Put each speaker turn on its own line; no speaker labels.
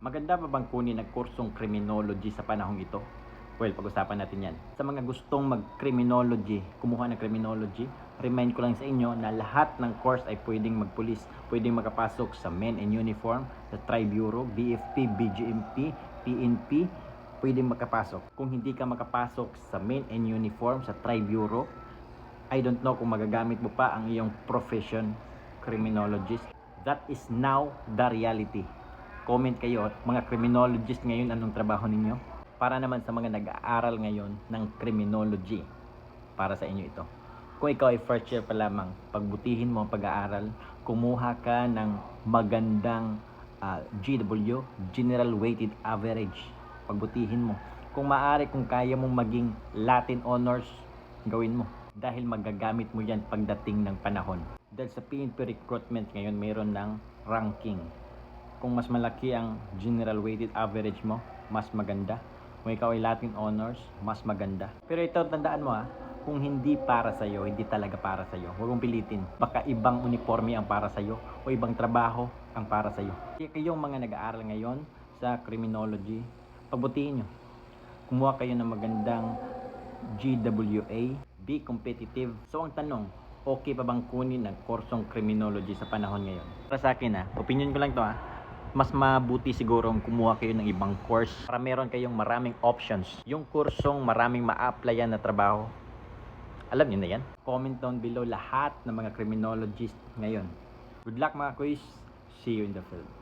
Maganda pa bang kunin ang kursong criminology sa panahong ito? Well, pag-usapan natin yan. Sa mga gustong mag-criminology, kumuha ng criminology, remind ko lang sa inyo na lahat ng course ay pwedeng magpulis. Pwedeng makapasok sa Men in Uniform, sa Tri-Bureau, BFP, BGMP, PNP, pwedeng makapasok. Kung hindi ka makapasok sa Men in Uniform, sa Tri-Bureau, I don't know kung magagamit mo pa ang iyong profession, criminologist. That is now the reality. Comment kayo, mga criminologist ngayon, anong trabaho ninyo? Para naman sa mga nag-aaral ngayon ng criminology. Para sa inyo ito. Kung ikaw ay first year pa lamang, pagbutihin mo ang pag-aaral, kumuha ka ng magandang ah, GW, General Weighted Average. Pagbutihin mo. Kung maaari, kung kaya mong maging Latin Honors, gawin mo. Dahil magagamit mo yan pagdating ng panahon. Dahil sa PNP recruitment ngayon, mayroon ng ranking. Kung mas malaki ang General Weighted Average mo, mas maganda. Kung ikaw ay Latin Honors, mas maganda. Pero ito, tandaan mo ha, kung hindi para sa'yo, hindi talaga para sa'yo. Huwag mong pilitin. Baka ibang uniforme ang para sa'yo o ibang trabaho ang para sa'yo. Kaya kayong mga nag-aaral ngayon sa criminology, pagbutihin nyo. Kumuha kayo ng magandang GWA, be competitive. So ang tanong, okay pa bang kunin ang kursong criminology sa panahon ngayon? Para sa akin ha, opinion ko lang to ha, mas mabuti siguro kumuha kayo ng ibang course para meron kayong maraming options. Yung kursong maraming ma-applyan na trabaho, alam niyo na yan. Comment down below lahat ng mga criminologist ngayon. Good luck mga quiz. See you in the field.